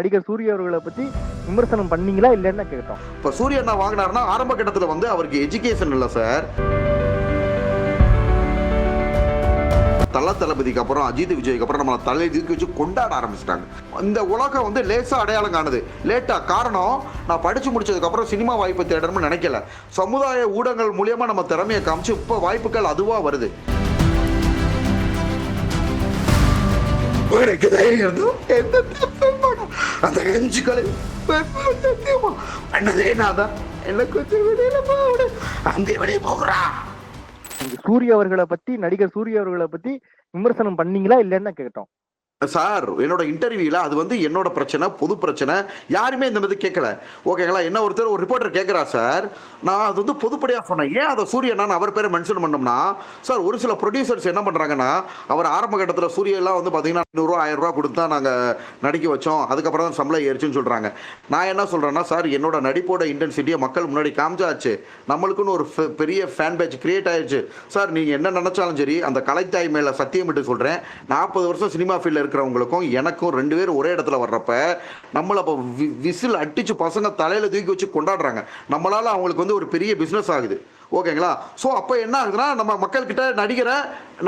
நடிகர் சூர்யா அவர்களை பத்தி விமர்சனம் பண்ணீங்களா இல்லைன்னு கேட்டோம். இப்போ சூரிய அண்ணா வாங்கினாருன்னா ஆரம்ப கட்டத்தில் வந்து அவருக்கு எஜுகேஷன் இல்லை சார் தல தளபதிக்கு அப்புறம் அஜித் விஜய்க்கு அப்புறம் நம்மளை தலை தூக்கி வச்சு கொண்டாட ஆரம்பிச்சிட்டாங்க. இந்த உலகம் வந்து லேசா அடையாளம் காணுது. லேட்டா காரணம் நான் படிச்சு முடிச்சதுக்கு அப்புறம் சினிமா வாய்ப்பு தேடணும்னு நினைக்கல. சமுதாய ஊடகங்கள் மூலியமா நம்ம திறமையை காமிச்சு இப்போ வாய்ப்புகள் அதுவா வருது. உனக்கு தைரியம் இருந்தும் எந்த அந்த நெஞ்சுகளை பண்ணதே நான் தான் என்ன கொஞ்சம் வெளியில போடு அங்கே வெளியே போகிறா. சூரிய அவர்களை பத்தி நடிகர் சூரிய அவர்களை பத்தி விமர்சனம் பண்ணீங்களா இல்லைன்னு கேட்டோம். சார் என்னோட இன்டர்வியூல அது வந்து என்னோட பிரச்சனை பொது பிரச்சனை. யாருமே இந்த மாதிரி கேட்கல. ஓகேங்களா என்ன ஒருத்தர் ஒரு ரிப்போர்ட்டர் கேட்குறா சார். நான் அது வந்து பொதுப்படியாக சொன்னேன். ஏன் அதை சூரியனான்னு அவர் பேரை மென்ஷன் பண்ணோம்னா சார் ஒரு சில ப்ரொடியூசர்ஸ் என்ன பண்ணுறாங்கன்னா அவர் ஆரம்ப கட்டத்தில் சூரியெல்லாம் வந்து பார்த்தீங்கன்னா நூறுரூவா ஆயிரம் ரூபா கொடுத்து தான் நாங்கள் நடிக்க வச்சோம். அதுக்கப்புறம் தான் சம்பளம் ஏறிச்சுன்னு சொல்கிறாங்க நான் என்ன சொல்கிறேன்னா சார் என்னோட நடிப்போட இன்டென்சிட்டியை மக்கள் முன்னாடி காமிச்சாச்சு. நம்மளுக்குன்னு ஒரு பெரிய ஃபேன் பேட்ச் கிரியேட் ஆயிடுச்சு. சார் நீங்கள் என்ன நினச்சாலும் சரி அந்த கலைத்தாய் மேலே சத்தியமிட்டு சொல்கிறேன் நாற்பது வருஷம் சினிமா ஃபீல்டில் இருக்கிறவங்களுக்கும் எனக்கும் ரெண்டு பேரும் ஒரே இடத்துல வர்றப்ப நம்மளை அப்போ விசில் அடித்து பசங்க தலையில் தூக்கி வச்சு கொண்டாடுறாங்க. நம்மளால அவங்களுக்கு வந்து ஒரு பெரிய பிஸ்னஸ் ஆகுது. ஓகேங்களா? ஸோ அப்போ என்ன ஆகுதுன்னா நம்ம மக்கள்கிட்ட நடிகரை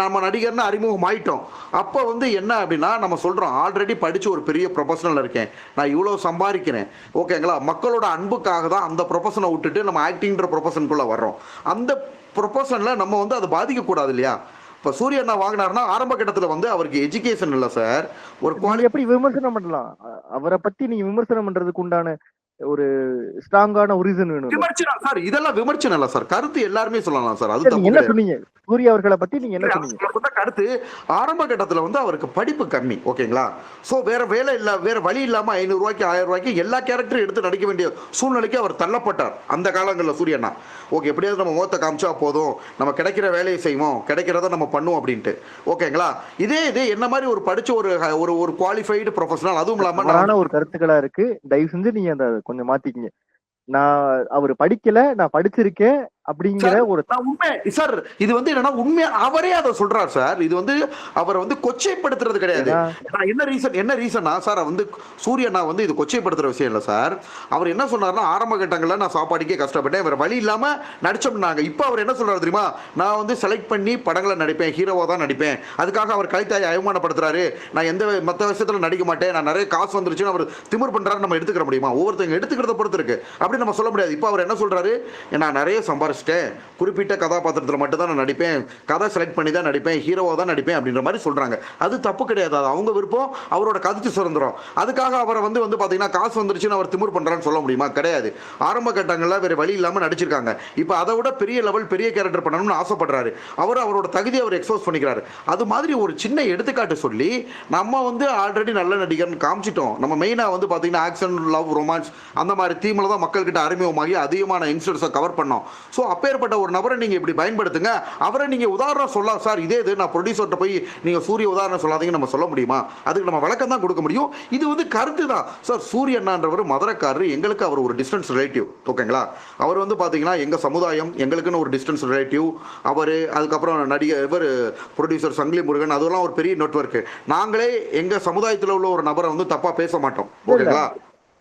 நம்ம நடிகர்னு அறிமுகம் ஆயிட்டோம் அப்போ வந்து என்ன அப்படின்னா நம்ம சொல்கிறோம் ஆல்ரெடி படித்து ஒரு பெரிய ப்ரொஃபஷனல் இருக்கேன். நான் இவ்வளோ சம்பாதிக்கிறேன். ஓகேங்களா? மக்களோட அன்புக்காக தான் அந்த ப்ரொஃபஷனை விட்டுட்டு நம்ம ஆக்டிங்கிற ப்ரொஃபஷனுக்குள்ளே வர்றோம். அந்த ப்ரொஃபஷனில் நம்ம வந்து அதை பாதிக்கக்கூடாது இல்லையா? இப்போ சூரிய அண்ணா வாங்கினாருன்னா ஆரம்ப கட்டத்தில் வந்து அவருக்கு எஜுகேஷன் இல்லை சார் ஒரு எப்படி விமர்சனம் பண்ணலாம்? அவரை பத்தி நீங்க விமர்சனம் பண்றதுக்கு உண்டான ஒரு ஸ்ட்ராங்கான ஒரு ரீசன் வேணும் விமர்சனம் சார் இதெல்லாம் விமர்சனம் இல்லை சார் கருத்து எல்லாருமே சொல்லலாம் சார் அது என்ன. சொன்னீங்க? சூர்யா அவர்களை பத்தி நீங்க என்ன சொன்னீங்க? கருத்து ஆரம்ப கட்டத்தில் வந்து அவருக்கு படிப்பு கம்மி ஓகேங்களா? ஸோ வேற வேலை இல்லை வேற வழி இல்லாமல் ஐநூறுரூவாய்க்கு ஆயிரம் ரூபாய்க்கு எல்லா கேரக்டரும் எடுத்து நடிக்க வேண்டிய சூழ்நிலைக்கு அவர் தள்ளப்பட்டார் அந்த காலங்களில் சூரியண்ணா ஓகே எப்படியாவது நம்ம முகத்தை காமிச்சா போதும். நம்ம கிடைக்கிற வேலையை செய்வோம். கிடைக்கிறத நம்ம பண்ணுவோம் அப்படின்ட்டு. ஓகேங்களா? இதே இது என்ன மாதிரி ஒரு படிச்ச ஒரு ஒரு ஒரு குவாலிஃபைடு ப்ரொஃபஷனல் அதுவும் இல்லாமல் ஒரு கருத்துக்களா இருக்கு. தயவு செஞ்சு நீங்க அந்த கொஞ்சம் மாத்திக்கிங்க. நான் அவர் படிக்கல நான் படிச்சிருக்கேன். அப்படிங்கிற ஒரு உண்மை சார் இது வந்து என்னன்னா உண்மை அவரே அதை சொல்றார் சார். இது வந்து அவரை வந்து கொச்சைப்படுத்துறது கிடையாது. என்ன ரீசன் என்ன ரீசனா சார் வந்து சூரியனா வந்து இது கொச்சைப்படுத்துற விஷயம் இல்லை சார். அவர் என்ன சொன்னார்னா ஆரம்ப கட்டங்களில் நான் சாப்பாடுக்கே கஷ்டப்பட்டேன். வேற வழி இல்லாம நடிச்சோம்னாங்க. இப்போ அவர் என்ன சொல்றாரு தெரியுமா? நான் வந்து செலக்ட் பண்ணி படங்களை நடிப்பேன் ஹீரோவா தான் நடிப்பேன். அதுக்காக அவர் கலைத்தாயை அவமானப்படுத்துறாரு. நான் எந்த மற்ற விஷயத்துல நடிக்க மாட்டேன். நான் நிறைய காசு வந்துருச்சுன்னு அவர் திமிர் பண்றாரு நம்ம எடுத்துக்கிற முடியுமா? ஒவ்வொருத்தங்க எடுத்துக்கிறத பொறுத்து இருக்கு. அப்படி நம்ம சொல்ல முடியாது. இப்போ அவர் என்ன சொல்றாரு? நான் நிறைய சம்பாரிச்சிட்டேன் குறிப்பிட்ட கதாபாத்திரத்தில் மட்டும் தான் நான் நடிப்பேன். கதை செலக்ட் பண்ணி தான் நடிப்பேன். ஹீரோவாக தான் நடிப்பேன் அப்படின்ற மாதிரி சொல்கிறாங்க அது தப்பு கிடையாது. அது அவங்க விருப்பம் அவரோட கதைச்சு சுதந்திரம். அதுக்காக அவரை வந்து வந்து பார்த்தீங்கன்னா காசு வந்துருச்சுன்னு அவர் திமிர் பண்ணுறான்னு சொல்ல முடியுமா? கிடையாது. ஆரம்ப கட்டங்களில் வேறு வழி இல்லாமல் நடிச்சிருக்காங்க. இப்போ அதை விட பெரிய லெவல் பெரிய கேரக்டர் பண்ணணும்னு ஆசைப்படுறாரு. அவர் அவரோட தகுதியை அவர் எக்ஸ்போஸ் பண்ணிக்கிறாரு. அது மாதிரி ஒரு சின்ன எடுத்துக்காட்டு சொல்லி நம்ம வந்து ஆல்ரெடி நல்ல நடிகர்னு காமிச்சிட்டோம். நம்ம மெயினாக வந்து பார்த்தீங்கன்னா ஆக்ஷன் லவ் ரொமான்ஸ் அந்த மாதிரி தீமில் தான் மக்கள்கிட்ட அறிமுகமாகி அதிகமான யங்ஸ்டர்ஸை கவர் பண்ணோம். ஸோ அப்பேற்பட்ட ஒரு நபரை நீங்கள் இப்படி பயன்படுத்துங்க. அவரை நீங்கள் உதாரணம் சொல்லலாம் சார் இதே இது நான் ப்ரொடியூசர்கிட்ட போய் நீங்கள் சூரிய உதாரணம் சொல்லாதீங்கன்னு நம்ம சொல்ல முடியுமா? அதுக்கு நம்ம விளக்கம் தான் கொடுக்க முடியும். இது வந்து கருத்து தான். சார் சூரிய அண்ணான்றவர் மதுரைக்காரர் எங்களுக்கு அவர் ஒரு டிஸ்டன்ஸ் ரிலேட்டிவ் ஓகேங்களா? அவர் வந்து பார்த்தீங்கன்னா எங்கள் சமுதாயம் எங்களுக்குன்னு ஒரு டிஸ்டன்ஸ் ரிலேட்டிவ் அவர் அதுக்கப்புறம் நடிகர் இவர் ப்ரொடியூசர் சங்கிலி முருகன் அதெல்லாம் ஒரு பெரிய நெட்வொர்க்கு நாங்களே எங்கள் சமுதாயத்தில் உள்ள ஒரு நபரை வந்து தப்பாக பேச மாட்டோம். ஓகேங்களா?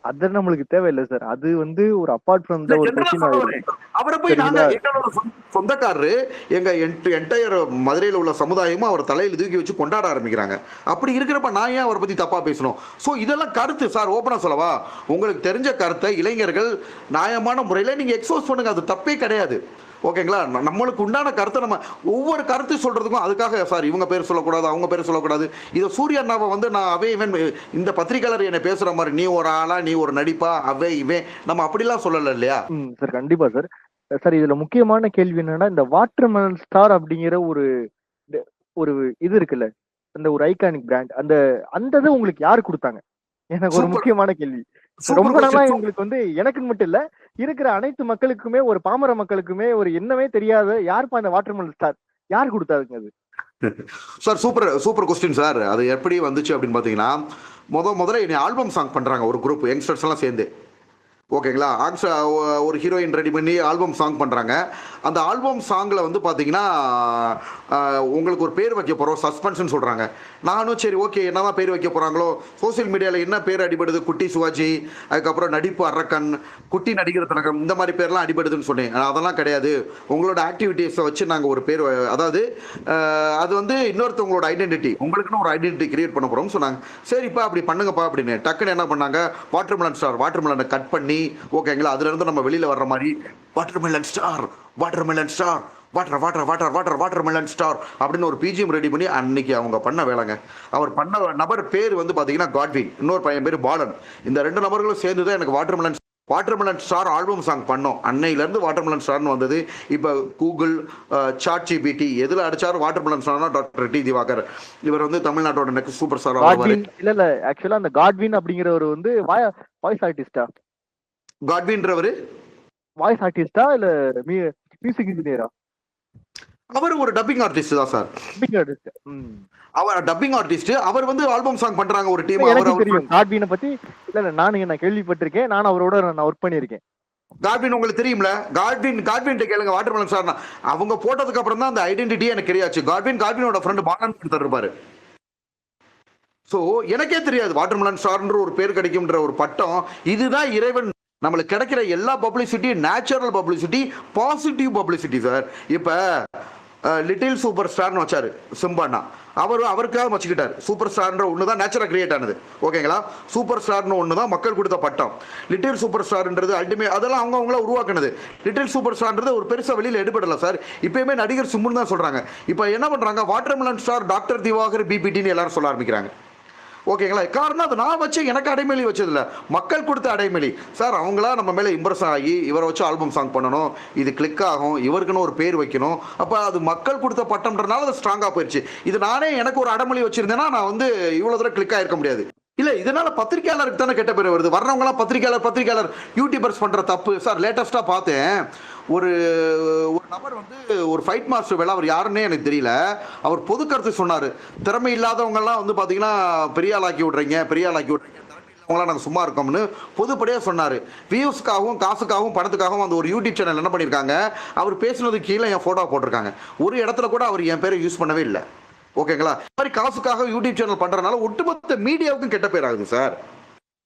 அது நம்மளுக்கு தேவையில்லை சார் அது வந்து ஒரு அப்பார்ட் ஃப்ரம் ஒரு. அவரை போய் நாங்க? எங்களோட சொந்த- சொந்தக்காரரு எங்க என்டையர் மதுரையில் உள்ள சமுதாயமும் அவர் தலையில தூக்கி வச்சு கொண்டாட ஆரம்பிக்கிறாங்க. அப்படி இருக்கிறப்ப நான் ஏன் அவரை பத்தி தப்பா பேசணும்? சோ இதெல்லாம் கருத்து சார் ஓப்பனா சொல்லவா? உங்களுக்கு தெரிஞ்ச கருத்தை இளைஞர்கள் நியாயமான முறையில நீங்க எக்ஸ்போஸ் பண்ணுங்க. அது தப்பே கிடையாது. ஓகேங்களா? நம்மளுக்கு உண்டான கருத்தை நம்ம ஒவ்வொரு கருத்து சொல்றதுக்கும் அதுக்காக சார் இவங்க பேர் சொல்லக்கூடாது அவங்க பேர் சொல்லக்கூடாது. இதை சூரிய அண்ணாவை வந்து நான் அவே இவன் இந்த பத்திரிக்கையாளர் என்னை பேசுற மாதிரி நீ ஒரு ஆளா நீ ஒரு நடிப்பா அவே இவன் நம்ம அப்படிலாம் சொல்லல இல்லையா? சார் கண்டிப்பா சார். சார் இதுல முக்கியமான கேள்வி என்னன்னா இந்த வாட்டர் மெலன் ஸ்டார் அப்படிங்கிற ஒரு ஒரு இது இருக்குல்ல அந்த ஒரு ஐகானிக் பிராண்ட் அந்த அந்த இது உங்களுக்கு யாரு கொடுத்தாங்க? எனக்கு ஒரு. முக்கியமான கேள்வி. ரொம்ப நாளா. எங்களுக்கு வந்து எனக்குன்னு மட்டும் இல்ல இருக்கிற அனைத்து மக்களுக்குமே ஒரு பாமர மக்களுக்குமே ஒரு என்னமே தெரியாத யாருப்பா அந்த வாட்டர் மெலன் ஸ்டார் யார் கொடுத்தாருங்க அது? Sir super super question sir அது எப்படி வந்துச்சு அப்படின்னு பார்த்தீங்கன்னா முத முதல்ல என்னை ஆல்பம் சாங் பண்ணுறாங்க ஒரு குரூப் யங்ஸ்டர்ஸ் எல்லாம் சேர்ந்து. ஓகேங்களா? ஆக்ஸ் ஒரு ஹீரோயின் ரெடி பண்ணி ஆல்பம் சாங் பண்ணுறாங்க அந்த ஆல்பம் சாங்கில் வந்து பார்த்தீங்கன்னா உங்களுக்கு ஒரு பேர் வைக்க போகிறோம் சஸ்பென்ஸ்னு சொல்கிறாங்க நானும் சரி ஓகே என்னதான் பேர் வைக்க போகிறாங்களோ சோஷியல் மீடியாவில் என்ன பேர் அடிபடுது? குட்டி சிவாஜி அதுக்கப்புறம் நடிப்பு அரக்கன் குட்டி நடிகர் திலகம் இந்த மாதிரி பேர்லாம் அடிபடுதுன்னு சொன்னேன். அதெல்லாம் கிடையாது. உங்களோட ஆக்டிவிட்டீஸை வச்சு நாங்கள் ஒரு பேர் வ- அதாவது அது வந்து இன்னொருத்தவங்களோட ஐடென்டிட்டி உங்களுக்குன்னு ஒரு ஐடென்டிட்டி கிரியேட் பண்ண போகிறோம்னு சொன்னாங்க. சரிப்பா அப்படி பண்ணுங்கப்பா அப்படின்னு டக்குன்னு என்ன பண்ணாங்க? வாட்டர்மெலன் ஸ்டார் வாட்டர்மெலனை கட் பண்ணி ஓகேங்களா அதுலேருந்து நம்ம வெளியில் வர்ற மாதிரி watermelon star watermelon star water water water water watermelon star அப்படின்னு ஒரு பிஜிஎம் ரெடி பண்ணி அன்னைக்கு அவங்க பண்ண வேலைங்க. அவர் பண்ண நபர் பேர் வந்து பார்த்தீங்கன்னா காட்வின் இன்னொரு பையன் பேர் பாலன் இந்த ரெண்டு நபர்களும் சேர்ந்து தான் எனக்கு watermelon watermelon star album song பண்ணோம். அன்னையிலேருந்து வாட்டர்மெலன் ஸ்டார்னு வந்தது. இப்போ கூகுள் சாட் ஜிபிடி எதில் அடிச்சாலும் வாட்டர்மெலன் ஸ்டார்னா டாக்டர் டி திவாகர். இவர் வந்து தமிழ்நாட்டோட நெக்ஸ்ட் சூப்பர் ஸ்டார் இல்லை இல்லை இல்ல ஆக்சுவலா அந்த காட்வின் அப்படிங்கிறவர் வந்து வாய்ஸ் ஆர்டிஸ்டா காட்வின்றவர் வாய்ஸ் ஆர்டிஸ்டா இல்ல மியூசிக் இன்ஜினியரா அவர் ஒரு டப்பிங் ஆர்டிஸ்ட் தான் சார். மியூசிக் ஆர்டிஸ்ட் ம். அவர் டப்பிங் ஆர்டிஸ்ட் அவர் வந்து ஆல்பம் சாங் பண்றாங்க ஒரு டீம் அவர் தெரியும். காட்வினை பத்தி இல்ல இல்ல நானும் நான் கேள்விப்பட்டிருக்கேன். நான் அவரோட நான் ஒர்க் பண்ணியிருக்கேன். காட்வின் உங்களுக்கு தெரியும்ல? காட்வின் காட்வின் கேளுங்க வாட்டர்மெலன் சார் அவங்க போட்டதுக்கு அப்புறம் தான் அந்த ஐடென்டிட்டியே எனக்கு தெரியாச்சு. காட்வின் காட்வினோட ஃப்ரெண்ட் பாலன் இருப்பாரு. ஸோ எனக்கே தெரியாது வாட்டர்மெலன் ஸ்டார்ன்ற ஒரு பேர் கிடைக்கும்ன்ற ஒரு பட்டம். இதுதான் இறைவன் நம்மளுக்கு கிடைக்கிற எல்லா publicity natural publicity positive publicity sir இப்போ லிட்டில் சூப்பர் ஸ்டார்னு வச்சாரு சிம்பாண்ணா அவர் அவருக்காக வச்சுக்கிட்டார். சூப்பர் ஸ்டார்ன்ற ஒன்று தான் நேச்சுரல் கிரியேட் ஆனது. ஓகேங்களா சூப்பர் ஸ்டார்னு ஒன்று தான் மக்கள் கொடுத்த பட்டம். லிட்டில் சூப்பர் ஸ்டார்ன்றது அல்டிமேட் அதெல்லாம் அவங்க அவங்கள உருவாக்குனது. லிட்டில் சூப்பர் ஸ்டார்ன்றது ஒரு பெருசாக வெளியில் எடுபடலை சார் இப்போயுமே நடிகர் சிம்முன்னு தான் சொல்கிறாங்க இப்போ என்ன பண்ணுறாங்க வாட்டர்மெலன் ஸ்டார் டாக்டர் திவாகர் பிபிடின்னு எல்லாரும் சொல்ல ஆரம்பிக்கிறாங்க. ஓகேங்களா? காரணம் அது நான் வச்சு எனக்கு அடைமொழி வச்சதில்ல. மக்கள் கொடுத்த அடைமொழி. சார் அவங்களா நம்ம மேலே இம்ப்ரெஸ் ஆகி இவரை வச்சு ஆல்பம் சாங் பண்ணணும். இது கிளிக் ஆகும். இவருக்குன்னு ஒரு பேர் வைக்கணும். அப்போ அது மக்கள் கொடுத்த பட்டம்ன்றனால அது ஸ்ட்ராங்காக போயிடுச்சு இது நானே எனக்கு ஒரு அடைமொழி வச்சுருந்தேன்னா நான் வந்து இவ்வளோ தூரம் கிளிக் ஆகிருக்க முடியாது. இல்ல இதனால பத்திரிக்கையாளருக்கு தானே கெட்ட பேர் வருது. வர்றவங்களாம் பத்திரிக்கையாளர் பத்திரிக்கையாளர் யூடியூபர்ஸ் பண்ற தப்பு. சார் லேட்டஸ்டா பார்த்தேன். ஒரு ஒரு நபர் வந்து ஒரு ஃபைட் மாஸ்டர் வேலை அவர் யாருன்னே எனக்கு தெரியல. அவர் பொது கருத்து சொன்னார். திறமை இல்லாதவங்கெல்லாம் வந்து பார்த்தீங்கன்னா பெரிய ஆளாக்கி விட்றீங்க பெரிய ஆளாக்கி விட்றீங்க திறமை நாங்கள் சும்மா இருக்கோம்னு பொதுப்படியாக சொன்னார். வியூஸ்க்காகவும் காசுக்காகவும் பணத்துக்காகவும் அந்த ஒரு யூடியூப் சேனல் என்ன பண்ணியிருக்காங்க அவர் பேசினது கீழே என் ஃபோட்டோ போட்டிருக்காங்க. ஒரு இடத்துல கூட அவர் என் பேரை யூஸ் பண்ணவே இல்லை. ஓகேங்களா? இந்த மாதிரி காசுக்காக யூடியூப் சேனல் பண்றதுனால ஒட்டுமொத்த மீடியாவுக்கும் கெட்ட பேர் ஆகுது சார்.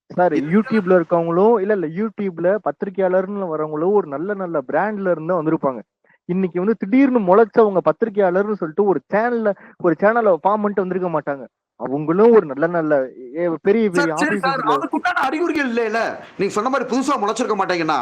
சார் யூடியூப்ல இருக்கவங்களும் இல்ல இல்ல யூடியூப்ல பத்திரிக்கையாளர்னு வரவங்களும் ஒரு நல்ல நல்ல பிராண்ட்ல இருந்து வந்திருப்பாங்க. இன்னைக்கு வந்து திடீர்னு முளைச்சவங்க பத்திரிக்கையாளர்னு சொல்லிட்டு ஒரு சேனல்ல ஒரு சேனலை ஃபார்ம் பண்ணிட்டு வந்திருக்க மாட்டாங்க. அவங்களும் ஒரு நல்ல நல்ல பெரிய பெரிய அதுக்குண்டான அறிகுறிகள் இல்ல நீங்க சொன்ன மாதிரி புதுசா முளைச்சிருக்க மாட்டீங்கன்னா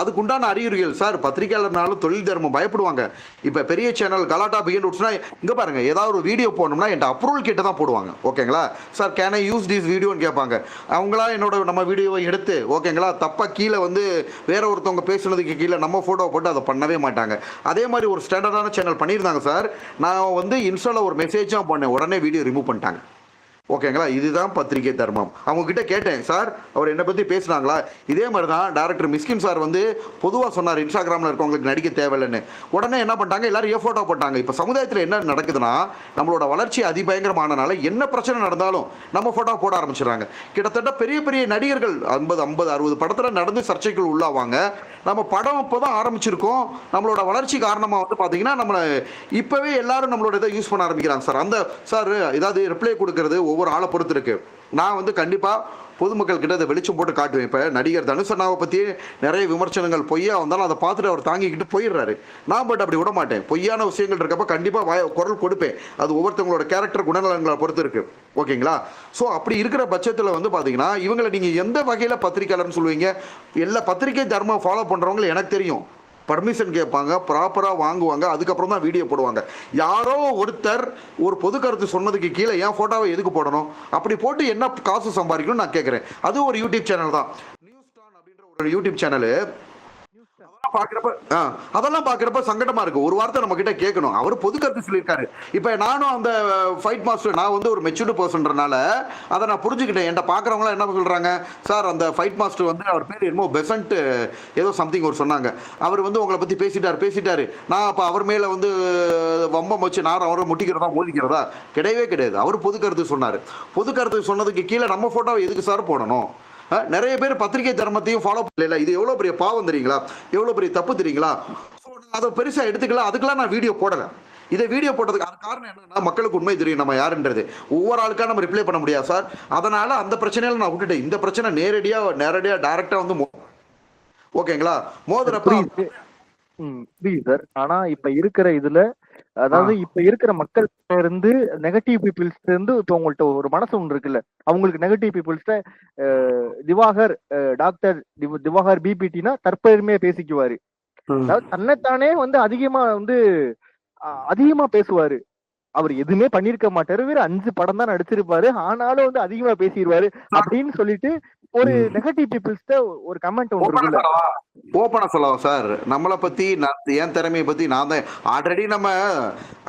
அதுக்குண்டான அறிகுறிகள் சார் பத்திரிகையாளர்னாலும் தொழில் தர்மம் பயப்படுவாங்க. இப்ப பெரிய சேனல் கலாட்டா பிகின் ரூட்ஸ்னா இங்க பாருங்க ஏதாவது ஒரு வீடியோ போடணும்னா என்கிட்ட அப்ரூவல் கிட்ட தான் போடுவாங்க. ஓகேங்களா? Sir can I use this வீடியோன்னு கேட்பாங்க. அவங்களா என்னோட நம்ம வீடியோவை எடுத்து ஓகேங்களா தப்பா கீழே வந்து வேற ஒருத்தவங்க பேசுனதுக்கு கீழே நம்ம போட்டோ போட்டு அதை பண்ணவே மாட்டாங்க. அதே மாதிரி ஒரு ஸ்டாண்டர்டான சேனல் பண்ணியிருந்தாங்க சார். நான் வந்து இன்ஸ்டால ஒரு மெசேஜாக பண்ணேன் உடனே வீடியோ ரிமூவ் பண்ணிட்டாங்க. ஓகேங்களா? இதுதான் பத்திரிகை தர்மம். அவங்க கிட்ட கேட்டேன் சார் அவர் என்னை பத்தி பேசுனாங்களா? இதே மாதிரி தான் டேரக்டர் மிஸ்கின் சார் வந்து பொதுவாக சொன்னார் இன்ஸ்டாகிராமில் இருக்கவங்களுக்கு நடிக்க தேவையில்லைன்னு. உடனே என்ன பண்ணிட்டாங்க? எல்லாரும் ஏ ஃபோட்டோ போட்டாங்க. இப்போ சமுதாயத்தில் என்ன நடக்குதுன்னா நம்மளோட வளர்ச்சி அதிபயங்கரமானனால என்ன பிரச்சனை நடந்தாலும் நம்ம ஃபோட்டோ போட ஆரம்பிச்சிடுறாங்க. கிட்டத்தட்ட பெரிய பெரிய நடிகர்கள் ஐம்பது ஐம்பது அறுபது படத்தில் நடந்து சர்ச்சைக்குள் உள்ளாவாங்க. நம்ம படம் இப்போதான் ஆரம்பிச்சிருக்கோம். நம்மளோட வளர்ச்சி காரணமாக வந்து பார்த்தீங்கன்னா நம்மளை இப்போவே எல்லாரும் நம்மளோட இதை யூஸ் பண்ண ஆரம்பிக்கிறாங்க சார். அந்த சார் ஏதாவது ரிப்ளை கொடுக்கறது ஒவ்வொரு ஆளை பொறுத்துருக்கு. நான் வந்து கண்டிப்பாக பொதுமக்கள் கிட்ட அதை வெளிச்சம் போட்டு காட்டுவேன். இப்போ நடிகர் தனுஷ் அண்ணாவை பற்றி நிறைய விமர்சனங்கள். பொய்யா வந்தாலும் அதை பார்த்துட்டு அவர் தாங்கிக்கிட்டு போயிடுறாரு. நான் பட் அப்படி விட மாட்டேன். பொய்யான விஷயங்கள் இருக்கப்ப கண்டிப்பாக வாய குரல் கொடுப்பேன். அது ஒவ்வொருத்தவங்களோட கேரக்டர் குணநலன்களை பொறுத்து இருக்கு. ஓகேங்களா? ஸோ அப்படி இருக்கிற பட்சத்தில் வந்து பார்த்தீங்கன்னா இவங்களை நீங்கள் எந்த வகையில் பத்திரிக்கையாளர்னு சொல்லுவீங்க? எல்லா பத்திரிகை தர்மம் ஃபாலோ பண்ணுறவங்க எனக்கு தெரியும். பர்மிஷன் கேட்பாங்க ப்ராப்பராக வாங்குவாங்க அதுக்கப்புறம் தான் வீடியோ போடுவாங்க. யாரோ ஒருத்தர் ஒரு பொது கருத்து சொன்னதுக்கு கீழே என் ஃபோட்டோவை எதுக்கு போடணும்? அப்படி போட்டு என்ன காசு சம்பாதிக்கணும்னு நான் கேட்குறேன். அது ஒரு யூடியூப் சேனல் தான். நியூஸ் டான் அப்படின்ற ஒரு யூடியூப் சேனலு பாக்குறப்ப பார்க்குறப்ப ஆ அதெல்லாம் பார்க்குறப்ப சங்கடமா இருக்கு. ஒரு வார்த்தை நம்ம கிட்ட கேட்கணும். அவர் பொது கருத்து சொல்லியிருக்காரு. இப்போ நானும் அந்த ஃபைட் மாஸ்டர் நான் வந்து ஒரு மெச்சூர்டு பர்சன்றனால அதை நான் புரிஞ்சுக்கிட்டேன். என்கிட்ட பார்க்குறவங்களாம் என்ன சொல்றாங்க? சார் அந்த ஃபைட் மாஸ்டர் வந்து அவர் பேர் என்னமோ பெசன்ட் ஏதோ சம்திங் ஒரு சொன்னாங்க. அவர் வந்து உங்களை பத்தி பேசிட்டார் பேசிட்டாரு. நான் அப்போ அவர் மேல வந்து வம்பம் வச்சு நான் அவரை முட்டிக்கிறதா மோதிக்கிறதா? கிடையவே கிடையாது. அவர் பொது கருத்து சொன்னார். பொது கருத்து சொன்னதுக்கு கீழே நம்ம போட்டோவை எதுக்கு சார் போடணும்? நிறைய பேர் பத்திரிகை தர்மத்தையும் ஃபாலோ பண்ணல இது எவ்வளோ பெரிய பாவம் தெரியுங்களா? எவ்வளோ பெரிய தப்பு தெரியுங்களா? அதை பெருசாக எடுத்துக்கல. அதுக்கெல்லாம் நான் வீடியோ போடலை. இதை வீடியோ போட்டதுக்கு காரணம் என்னன்னா மக்களுக்கு உண்மை தெரியும் நம்ம யாருன்றது. ஒவ்வொரு ஆளுக்கா நம்ம ரிப்ளை பண்ண முடியாது சார் அதனால அந்த பிரச்சனையில நான் விட்டுட்டேன். இந்த பிரச்சனை நேரடியா நேரடியா டைரக்டா வந்து ஓகேங்களா? மோதுறப்ப ம், புரியுது சார் ஆனா இப்ப இருக்கிற இதுல அதாவது இப்ப இருக்கிற மக்கள் இருந்து நெகட்டிவ் பீப்புள்ஸ் இருந்து இப்ப உங்கள்ட்ட ஒரு மனசு ஒன்று இருக்குல்ல. அவங்களுக்கு நெகட்டிவ் பீப்புள்ஸ்ட திவாகர் டாக்டர் திவ- திவாகர் பிபிடினா தற்பெருமையா பேசிக்குவாரு. அதாவது தன்னைத்தானே வந்து அதிகமா வந்து அதிகமா பேசுவாரு. அவர் எதுவுமே பண்ணிருக்க மாட்டாரு. வேற அஞ்சு படம் தான் நடிச்சிருப்பாரு. ஆனாலும் வந்து அதிகமா பேசிடுவாரு அப்படின்னு சொல்லிட்டு ஒரு. நெகட்டிவ் பீப்புள்ஸ்ட ஒரு கமெண்ட் ஒன்று ஓப்பனா சொல்லவா? சார்? நம்மளை பத்தி என் திறமையை பத்தி நான் தான் ஆல்ரெடி நம்ம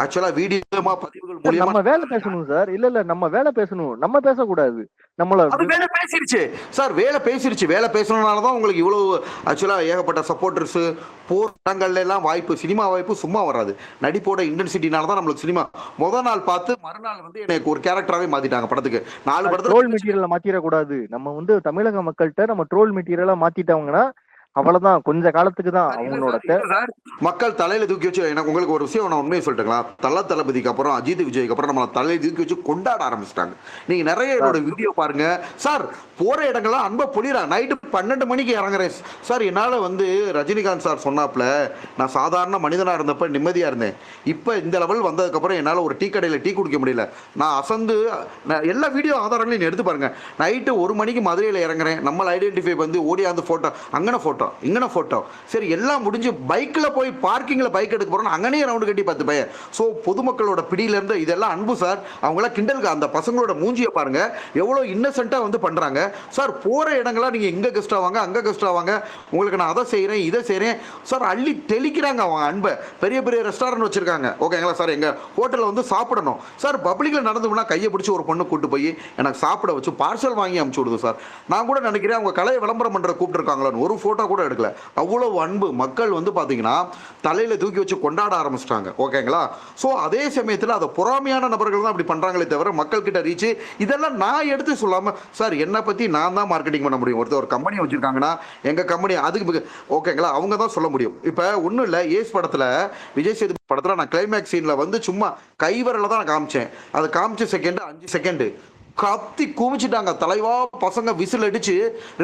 ஆக்சுவலா வீடியோமா பதிவுகள் நம்ம வேலை பேசணும் சார். இல்ல இல்ல நம்ம வேலை பேசணும். நம்ம பேசக்கூடாது. நம்மள அது வேலை பேசிருச்சு. சார் வேலை பேசிருச்சு. வேலை பேசணும்னால தான் உங்களுக்கு இவ்வளவு ஆக்சுவலா ஏகப்பட்ட சப்போர்ட்டர்ஸ் போர் இடங்கள்ல எல்லாம் வாய்ப்பு சினிமா வாய்ப்பு சும்மா வராது. நடிப்போட இன்டென்சிட்டினால தான் நம்மளுக்கு சினிமா. முத நாள் பார்த்து மறுநாள் வந்து எனக்கு ஒரு கேரக்டராவே மாத்திட்டாங்க படத்துக்கு. நாலு படத்துல ட்ரோல் மெட்டீரியலை மாத்திரக்கூடாது. நம்ம வந்து தமிழக மக்கள்கிட்ட நம்ம ட்ரோல் மெட்டீரியலா மாத்திட்டாங்கன்னா அவ்வளவுதான். கொஞ்ச காலத்துக்கு தான் அவங்களோட மக்கள் தலையில தூக்கி வச்சு எனக்கு உங்களுக்கு ஒரு விஷயம் நான் உண்மையை சொல்லிட்டுங்களா? தல தளபதிக்கு அப்புறம் அஜித் விஜய்க்கு அப்புறம் நம்ம தலையில தூக்கி வச்சு கொண்டாட ஆரம்பிச்சிட்டாங்க. நீங்க நிறைய என்னோட வீடியோ பாருங்க. சார் போகிற இடங்கள்லாம் அன்பை பொழிறா. நைட்டு பன்னெண்டு மணிக்கு இறங்குறேன். சார் என்னால் வந்து ரஜினிகாந்த் சார் சொன்னாப்புல நான் சாதாரண மனிதனாக இருந்தப்போ நிம்மதியாக இருந்தேன். இப்போ இந்த லெவல் வந்ததுக்கப்புறம் என்னால் ஒரு டீ கடையில் டீ குடிக்க முடியல. நான் அசந்து நான் எல்லா வீடியோ ஆதாரங்களையும் நீ எடுத்து பாருங்கள் நைட்டு ஒரு மணிக்கு மதுரையில் இறங்குறேன். நம்மள ஐடென்டிஃபை வந்து ஓடியாந்து ஃபோட்டோ அங்கன ஃபோட்டோ இங்கன ஃபோட்டோ சரி எல்லாம் முடிஞ்சு பைக்கில் போய் பார்க்கிங்கில் பைக் எடுக்க போகிறோம் அங்கனே ரவுண்டு கட்டி பத்து பையன். ஸோ பொதுமக்களோட பிடியிலேருந்து இதெல்லாம் அன்பு சார். அவங்களாம் கிண்டலுக்கு அந்த பசங்களோட மூஞ்சியை பாருங்கள் எவ்வளோ இன்னசென்ட்டாக வந்து பண்ணுறாங்க சார் போகிற இடங்கள்லாம் நீங்கள் இங்கே கெஸ்ட் ஆவாங்க அங்கே கெஸ்ட் ஆவாங்க உங்களுக்கு நான் அதை செய்கிறேன் இதை செய்கிறேன் சார் அள்ளி தெளிக்கிறாங்க அவங்க அன்பை. பெரிய பெரிய ரெஸ்டாரண்ட் வச்சுருக்காங்க. ஓகேங்களா சார் எங்கள் ஹோட்டலில் வந்து சாப்பிடணும். சார் பப்ளிக்கில் நடந்து கையை பிடிச்சி ஒரு பொண்ணு கூட்டு போய் எனக்கு சாப்பிட வச்சு பார்சல் வாங்கி அமுச்சு விடுது சார். நான் கூட நினைக்கிறேன் அவங்க கலையை விளம்பரம் பண்ணுற கூப்பிட்டுருக்காங்களான்னு. ஒரு ஃபோட்டோ கூட எடுக்கல. அவ்வளோ அன்பு. மக்கள் வந்து பார்த்தீங்கன்னா தலையில் தூக்கி வச்சு கொண்டாட ஆரம்பிச்சிட்டாங்க. ஓகேங்களா ஸோ அதே சமயத்தில் அதை பொறாமையான நபர்கள் தான் அப்படி பண்ணுறாங்களே தவிர மக்கள்கிட்ட ரீச் இதெல்லாம் நான் எடுத்து சொல்லாமல் சார் என்னை பற்றி நான் தான் மார்க்கெட்டிங் பண்ண முடியும். ஒருத்தர் ஒரு கம்பெனி வச்சிருக்காங்கன்னா எங்கள் கம்பெனி அதுக்கு ஓகேங்களா அவங்க தான் சொல்ல முடியும். இப்போ ஒன்றும் இல்லை ஏஸ் படத்தில் விஜய் சேது படத்தில் நான் கிளைமேக்ஸ் சீனில் வந்து சும்மா கைவரில் தான் நான் காமிச்சேன். அது காமிச்ச செகண்டு அஞ்சு செகண்டு கத்தி குமிச்சிட்டாங்க தலைவா பசங்க விசில் அடிச்சு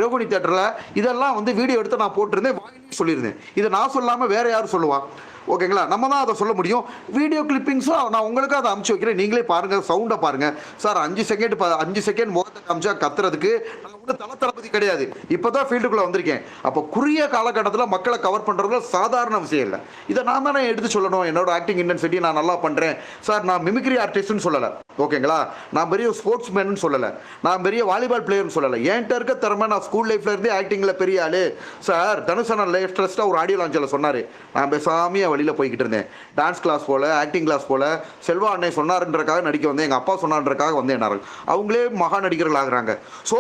ரோகிணி தேட்டரில் இதெல்லாம் வந்து வீடியோ எடுத்து நான் போட்டிருந்தேன். வாயிலே சொல்லியிருந்தேன். இதை நான் சொல்லாமல் வேற யாரும் சொல்லுவான் ஓகேங்களா? நம்ம தான் அதை சொல்ல முடியும். வீடியோ கிளிப்பிங்ஸும் நான் உங்களுக்கு அதை அமுச்சு வைக்கிறேன். நீங்களே பாருங்க சவுண்டை பாருங்கள் சார் அஞ்சு செகண்ட் அஞ்சு செகண்ட் முகத்தை காமிச்சா கத்துறதுக்கு நான் ஒன்றும் தள தளபதி கிடையாது. இப்போ தான் ஃபீல்டுக்குள்ளே வந்திருக்கேன். அப்போ குறுகிய காலகட்டத்தில் மக்களை கவர் பண்ணுறதுல சாதாரண விஷயம் இல்லை. இதை நான் தானே எடுத்து சொல்லணும். என்னோட ஆக்டிங் இன்டென்சிட்டி நான் நல்லா பண்ணுறேன் சார் நான் மிமிக்ரி ஆர்டிஸ்ட்னு சொல்லலை. ஓகேங்களா? நான் பெரிய ஸ்போர்ட்ஸ் மேன் சொல்லலை. நான் பெரிய வாலிபால் பிளேயர்னு சொல்லலை. என்கிட்ட இருக்க திறமை நான் ஸ்கூல் லைஃப்ல இருந்தே ஆக்டிங்கில் பெரிய ஆளு. சார் தனுஷன லைஃப் ட்ரெஸ்ட்டாக ஒரு ஆடியோ லான்ச்சில் சொன்னார். நான் பேசாமிய வழியில் போய்கிட்டு இருந்தேன். டான்ஸ் கிளாஸ் போல் ஆக்டிங் கிளாஸ் போல் செல்வா அண்ணன் சொன்னார்ன்றக்காக நடிக்க வந்தேன். எங்கள் அப்பா சொன்னார்ன்றக்காக வந்தேன் என்னார்கள் அவங்களே மகா நடிகர்கள் ஆகுறாங்க. ஸோ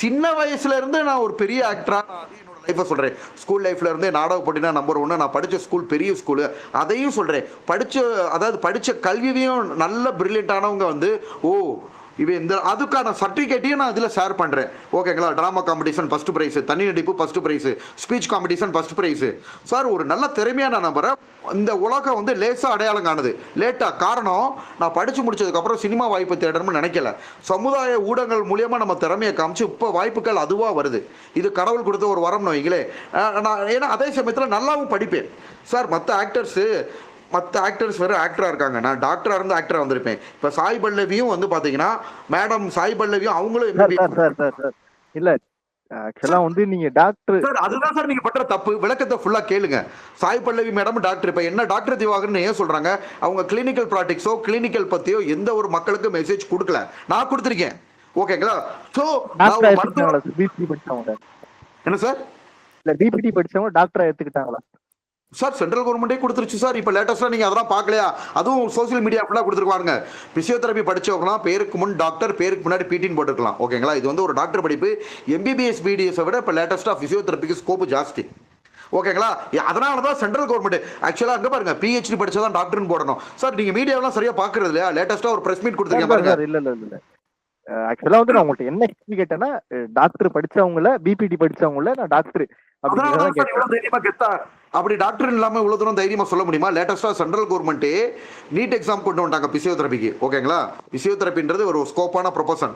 சின்ன வயசுலேருந்து நான் ஒரு பெரிய ஆக்டராக லைஃப்பை சொல்கிறேன் ஸ்கூல் லைஃப்பில் இருந்தே நாடக போட்டினா நம்பர் ஒன்று நான் படித்த ஸ்கூல் பெரிய ஸ்கூலு அதையும் சொல்கிறேன் படித்த அதாவது படித்த கல்வியையும் நல்ல பிரில்லியண்டானவங்க வந்து ஓ இவன் இந்த அதுக்கான சர்டிஃபிகேட்டையும் நான் இதில் ஷேர் பண்ணுறேன் ஓகேங்களா ட்ராமா காம்படிஷன் ஃபஸ்ட் ப்ரைஸ் தனி நடிப்பு first prize speech competition first prize sir ஒரு நல்ல திறமையான நபரை இந்த உலகம் வந்து லேசாக அடையாளம் காணுது. லேட்டாக காரணம் நான் படித்து முடிச்சதுக்கப்புறம் சினிமா வாய்ப்பு தேடணும்னு நினைக்கல. சமுதாய ஊடகங்கள் மூலியமாக நம்ம திறமையை காமிச்சு இப்போ வாய்ப்புகள் அதுவாக வருது. இது கடவுள் கொடுத்த ஒரு வரம் வைங்களே நான் ஏன்னா அதே சமயத்தில் நல்லாவும் படிப்பேன். சார் மற்ற ஆக்டர்ஸு மற்ற ஆக்டர்ஸ் வேறு ஆக்டராக இருக்காங்க. நான் டாக்டராக இருந்து ஆக்டராக வந்திருப்பேன். இப்போ சாய் பல்லவியும் வந்து பார்த்தீங்கன்னா மேடம் சாய் பல்லவியும் அவங்களும் இல்ல ஆக்சுவலா வந்து நீங்க டாக்டர் சார் அதுதான் சார் நீங்க பண்ற தப்பு. விளக்கத்தை ஃபுல்லா கேளுங்க. சாய் பல்லவி மேடம் டாக்டர் இப்ப என்ன டாக்டர் திவாகர்னு ஏன் சொல்றாங்க? அவங்க கிளினிக்கல் ப்ராக்டிக்ஸோ கிளினிக்கல் பத்தியோ எந்த ஒரு மக்களுக்கு மெசேஜ் கொடுக்கல. நான் கொடுத்துருக்கேன். ஓகேங்களா? படிச்சவங்க? என்ன சார்? இல்ல பிபிடி படிச்சவங்க டாக்டரா எடுத்துக்கிட்டாங்களா? சார் சென்ட்ரல் கவர்மெண்டே கொடுத்துருச்சு சார். இப்போ லேட்டஸ்ட்டாக நீங்கள் அதெல்லாம் பார்க்கலையா? அதுவும் சோஷியல் மீடியா ஃபுல்லாக கொடுத்துருக்காங்க பிசியோதெரபி படிச்சவங்களாம் பேருக்கு முன் டாக்டர் பேருக்கு முன்னாடி பிடின்னு போட்டுருக்கலாம். ஓகேங்களா இது வந்து ஒரு டாக்டர் படிப்பு. எம்பிபிஎஸ் பிடிஎஸை விட இப்போ லேட்டஸ்ட்டாக பிசியோதெரபிக்கு ஸ்கோப்பு ஜாஸ்தி. ஓகேங்களா அதனால தான் சென்ட்ரல் கவர்மெண்ட் ஆக்சுவலாக அங்கே பாருங்க பிஹெச்டி படிச்சா தான் டாக்டர்னு போடணும். சார் நீங்கள் மீடியாவெல்லாம் சரியாக பார்க்கறது இல்லையா? லேட்டஸ்ட்டாக ஒரு ப்ரெஸ் மீட் கொடுத்துருக்கீங்க பாருங்க. இல்ல இல்ல இல்ல. ஆக்சுவலா வந்து நான் உங்கள்ட்ட என்ன கேட்டேன்னா டாக்டர் படிச்சவங்கள பிபிடி படிச்சவங்கள நான் டாக்டர் தைரியமா கெத்தா அப்படி டாக்டர் இல்லாம இவ்வளவு தூரம் தைரியமா சொல்ல முடியுமா? லேட்டஸ்டா சென்ட்ரல் கவர்மெண்ட் நீட் எக்ஸாம் கொண்டு வந்துட்டாங்க பிசியோதெரபிக்கு ஓகேங்களா பிசியோதெரபின்றது ஒரு ஸ்கோப்பான ப்ரொபோசன்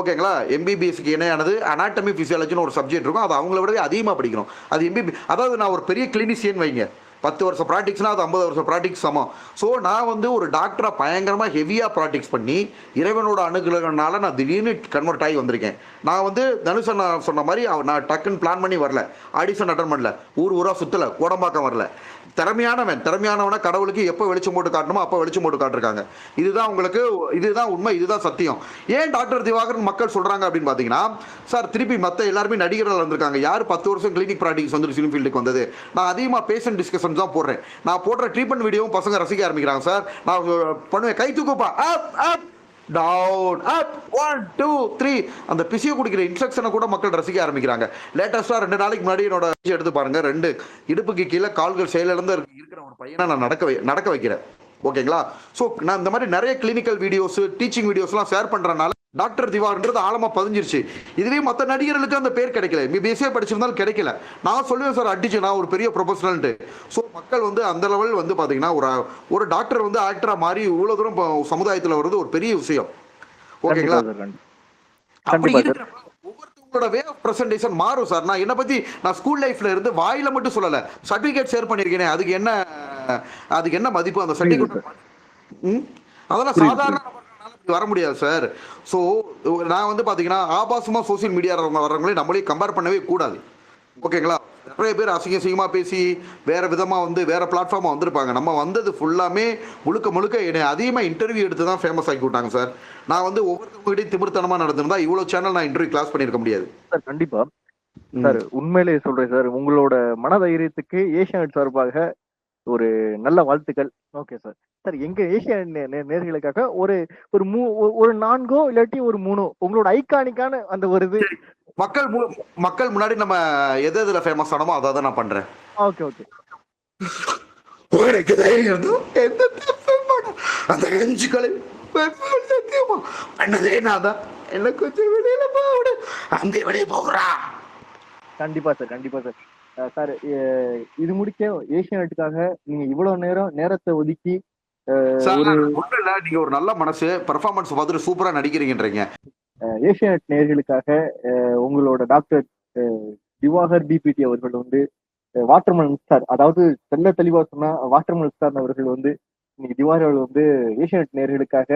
ஓகேங்களா எம்பிபிஎஸ்க்கு இணையானது அனாட்டமி பிசியாலஜின்னு ஒரு சப்ஜெக்ட் இருக்கும். அது அவங்கள விட அதிகமாக படிக்கணும். அது எம்பிபி அதாவது நான் ஒரு பெரிய கிளினிஷியன் வைங்க. பத்து வருஷம் ப்ராக்டிக்ஸ்னா அது ஐம்பது வருஷம் ப்ராக்டிக்ஸ் சமம். ஸோ நான் வந்து ஒரு டாக்டராக பயங்கரமாக ஹெவியாக ப்ராக்டிக்ஸ் பண்ணி இறைவனோட அணுகுலனால நான் திடீர்னு கன்வெர்ட் ஆகி வந்திருக்கேன். நான் வந்து தனுஷன் நான் சொன்ன மாதிரி நான் டக்குன்னு பிளான் பண்ணி வரல. ஆடிஷன் அட்டன் பண்ணல. ஊர் ஊராக சுற்றலை கோடம்பாக்கம் வரல. திறமையானவன் திறமையானவனை கடவுளுக்கு எப்போ வெளிச்சம் போட்டு காட்டணுமோ அப்போ வெளிச்சம் போட்டு காட்டிருக்காங்க. இதுதான் உங்களுக்கு இதுதான் உண்மை இதுதான் சத்தியம். ஏன் டாக்டர் திவாகரன் மக்கள் சொல்கிறாங்க அப்படின்னு பார்த்தீங்கன்னா சார் திருப்பி மற்ற எல்லாருமே நடிகர்கள் வந்திருக்காங்க. யார் பத்து வருஷம் கிளினிக் ப்ராக்டிக்ஸ் வந்து ஃபிலிம் ஃபீல்டுக்கு வந்தது? நான் அதிகமாக பேஷண்ட் டிஸ்கஷன் தான் போடுறேன். நான் போடுற ட்ரீட்மெண்ட் வீடியோவும் பசங்க ரசிக்க ஆரம்பிக்கிறாங்க சார். நான் பண்ணுவேன். கை தூக்குப்பா. Up up down up one two three அந்த பிசியை குடிக்கிற இன்ஸ்ட்ரக்ஷனை கூட மக்கள் ரசிக்க ஆரம்பிக்கிறாங்க. லேட்டஸ்ட்டாக ரெண்டு நாளைக்கு முன்னாடி என்னோட எடுத்து பாருங்க. ரெண்டு. இடுப்புக்கு கீழே கால்கள் செயலிழந்து இருக்கு- இருக்கிற ஒரு பையனை நான் நடக்க நடக்க வைக்கிறேன். ஓகேங்களா ஸோ நான் இந்த மாதிரி நிறைய கிளினிக்கல் வீடியோஸ் டீச்சிங் வீடியோஸ்லாம் ஷேர் பண்ணுறனால டாக்டர் திவார்ன்றது ஆழமா பதிஞ்சிருச்சு. இதுவே மற்ற நடிகர்களுக்கு அந்த பேர் கிடைக்கல. பிபிஎஸ்ஏ படிச்சிருந்தாலும் கிடைக்கல. நான் சொல்லுவேன் சார் அடிச்சு நான் ஒரு பெரிய ப்ரொஃபஷனல்ட்டு ஸோ மக்கள் வந்து அந்த லெவல் வந்து பார்த்தீங்கன்னா ஒரு ஒரு டாக்டர் வந்து ஆக்டராக மாறி இவ்வளோ தூரம் சமுதாயத்தில் வர்றது ஒரு பெரிய விஷயம். ஓகேங்களா அப்படி ஒவ்வொருத்தவங்களோட வே ஆஃப் பிரசன்டேஷன் மாறும் சார். நான் என்ன பத்தி நான் ஸ்கூல் லைஃப்ல இருந்து வாயில மட்டும் சொல்லல. சர்டிபிகேட் ஷேர் பண்ணிருக்கேனே அதுக்கு என்ன அதுக்கு என்ன மதிப்பு அந்த சர்டிபிகேட் ம்? அதெல்லாம் சாதாரண வர முடியாது சார் ஸோ நான் வந்து பாத்தீங்கன்னா ஆபாசமா சோசியல் மீடியா வர்றவங்களே நம்மளே கம்பேர் பண்ணவே கூடாது. ஓகேங்களா? நிறைய பேர் அசிங்க அசிங்கமா பேசி வேற விதமா வந்து வேற பிளாட்ஃபார்மா வந்திருப்பாங்க. நம்ம வந்தது ஃபுல்லாமே முழுக்க முழுக்க என்னை அதிகமாக இன்டர்வியூ எடுத்து தான் ஃபேமஸ் ஆக்கி விட்டாங்க சார் நான் வந்து ஒவ்வொருத்தவங்ககிட்டயும் திமிர்த்தனமா நடந்திருந்தா இவ்வளோ சேனல் நான் இன்டர்வியூ கிளாஸ் பண்ணியிருக்க முடியாது. சார் கண்டிப்பா. சார் உண்மையிலே சொல்றேன் சார் உங்களோட மனதைரியத்துக்கு ஏஷியன் சார்பாக ஒரு நல்ல வாழ்த்துக்கள். ஓகே சார் சார் எங்க ஏஷியன் நேர்களுக்காக ஒரு ஒரு மூ ஒரு- நான்கோ இல்லாட்டி ஒரு மூணோ உங்களோட ஐகானிக்கான அந்த ஒரு இது. மக்கள் மக்கள் முன்னாடி நம்ம எது எதுல ஃபேமஸ் ஆனமோ அதை தான் நான் பண்றேன். ஓகே ஓகே உனக்கு தைரியம் இருந்தோ எந்த தப்பும் பண்ண- அந்த கஞ்சிகளை சத்தியமா? பண்ணதே நான் தான் என்ன கொஞ்சம் வெளியில போட அந்த வெளியே போகிறா. கண்டிப்பா சார் கண்டிப்பா சார் சார் இது முடிக்க ஏஷியனுக்காக நீங்க இவ்வளவு நேரம் நேரத்தை ஒதுக்கி நீங்க ஒரு நல்ல மனசு பெர்ஃபார்மன்ஸ் பார்த்துட்டு சூப்பரா நடிக்கிறீங்கன்றீங்க. ஏஷியநெட் நேயர்களுக்காக அஹ், உங்களோட டாக்டர் திவாகர் பிபிடி அவர்கள் வந்து வாட்டர்மலன் ஸ்டார் அதாவது தெல்ல தெளிவா சொன்னா வாட்டர்மலன் ஸ்டார் அவர்கள் வந்து இன்னைக்கு திவாகர் அவர்கள் வந்து ஏஷியநெட் நேயர்களுக்காக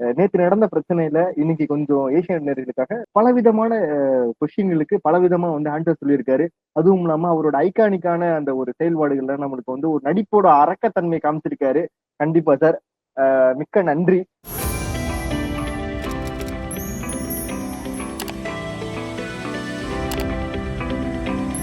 நேற்று நேத்து நடந்த பிரச்சனையில இன்னைக்கு கொஞ்சம் ஏசியன் நேர்களுக்காக பலவிதமான கொஷின்களுக்கு பலவிதமா வந்து ஆன்சர் சொல்லியிருக்காரு. அதுவும் இல்லாம அவரோட ஐகானிக்கான அந்த ஒரு செயல்பாடுகள்ல நம்மளுக்கு வந்து ஒரு நடிப்போட அரக்கத்தன்மை காமிச்சிருக்காரு. கண்டிப்பா சார். மிக்க நன்றி.